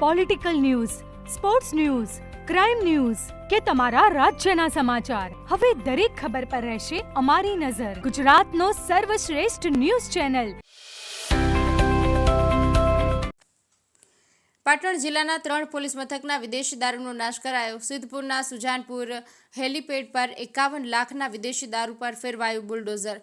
Political news sports news crime news કે તમારા રાજ્યના સમાચાર. હવે દરેક ખબર પર રહેશે અમારી નજર. ગુજરાતનો સર્વશ્રેષ્ઠ ન્યૂઝ ચેનલ. પાટણ જિલ્લાના ત્રણ પોલીસ મથકના વિદેશી દારૂનો નાશ કરાયો. સિદ્ધપુરના સુજાનપુર હેલીપેડ પર એકાવન લાખના વિદેશી દારૂ પર ફેરવાયું બુલડોઝર.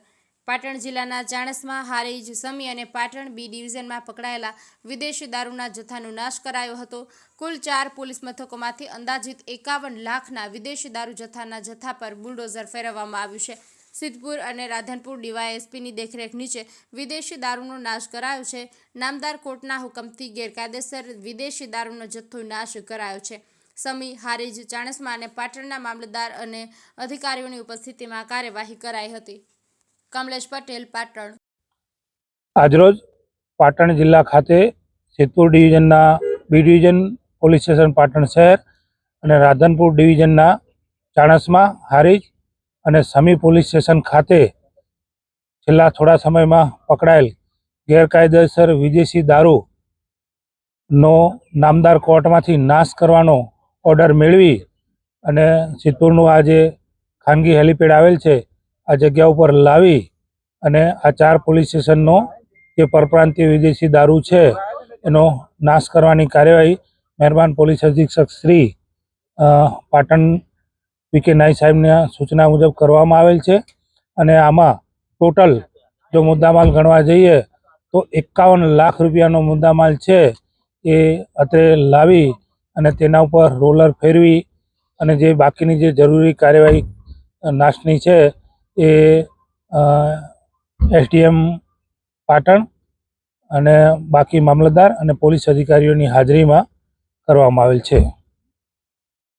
પાટણ જિલ્લાના ચાણસમાં હારીજ સમી અને પાટણ બી ડિવિઝનમાં પકડાયેલા વિદેશી દારૂના જથ્થાનો નાશ કરાયો હતો. કુલ ચાર પોલીસ મથકોમાંથી અંદાજિત એકાવન લાખના વિદેશી દારૂ જથ્થાના જથ્થા પર બુલડોઝર ફેરવવામાં આવ્યું છે. સિદ્ધપુર અને રાધનપુર ડીવાયએસપીની દેખરેખ નીચે વિદેશી દારૂનો નાશ કરાયો છે. નામદાર કોર્ટના હુકમથી ગેરકાયદેસર વિદેશી દારૂનો જથ્થો નાશ કરાયો છે. સમી હારીજ ચાણસમા અને પાટણના મામલતદાર અને અધિકારીઓની ઉપસ્થિતિમાં કાર્યવાહી કરાઈ હતી. કમલેશ પટેલ, પાટણ. આજરોજ પાટણ જિલ્લા ખાતે Siddhpur ડિવિઝનના B division police station Patan શહેર અને રાધનપુર ડિવિઝનના ચાણસમાં હારીજ અને સમી પોલીસ સ્ટેશન ખાતે છેલ્લા થોડા સમયમાં પકડાયેલ ગેરકાયદેસર વિદેશી દારૂનો નામદાર કોર્ટમાંથી નાશ કરવાનો ઓર્ડર મેળવી અને સિદ્ધપુરનું આ જે ખાનગી હેલિપેડ આવેલ છે, આ જગ્યા ઉપર લાવી અને આ ચાર પોલીસ સ્ટેશનનો જે પરપ્રાંતીય વિદેશી દારૂ છે, એનો નાશ કરવાની કાર્યવાહી મહેરબાન પોલીસ અધિક્ષક શ્રી પાટણ વી કે નાઈ સાહેબના સૂચના મુજબ કરવામાં આવેલ છે. અને આમાં ટોટલ જો મુદ્દામાલ ગણવા જઈએ, તો એકાવન લાખ રૂપિયાનો મુદ્દામાલ છે, એ અત્રે લાવી અને તેના ઉપર રોલર ફેરવી અને જે બાકીની જે જરૂરી કાર્યવાહી નાશની છે, એ એસડીએમ પાટણ અને બાકી મામલતદાર અને પોલીસ અધિકારીઓની હાજરીમાં કરવામાં આવેલ છે.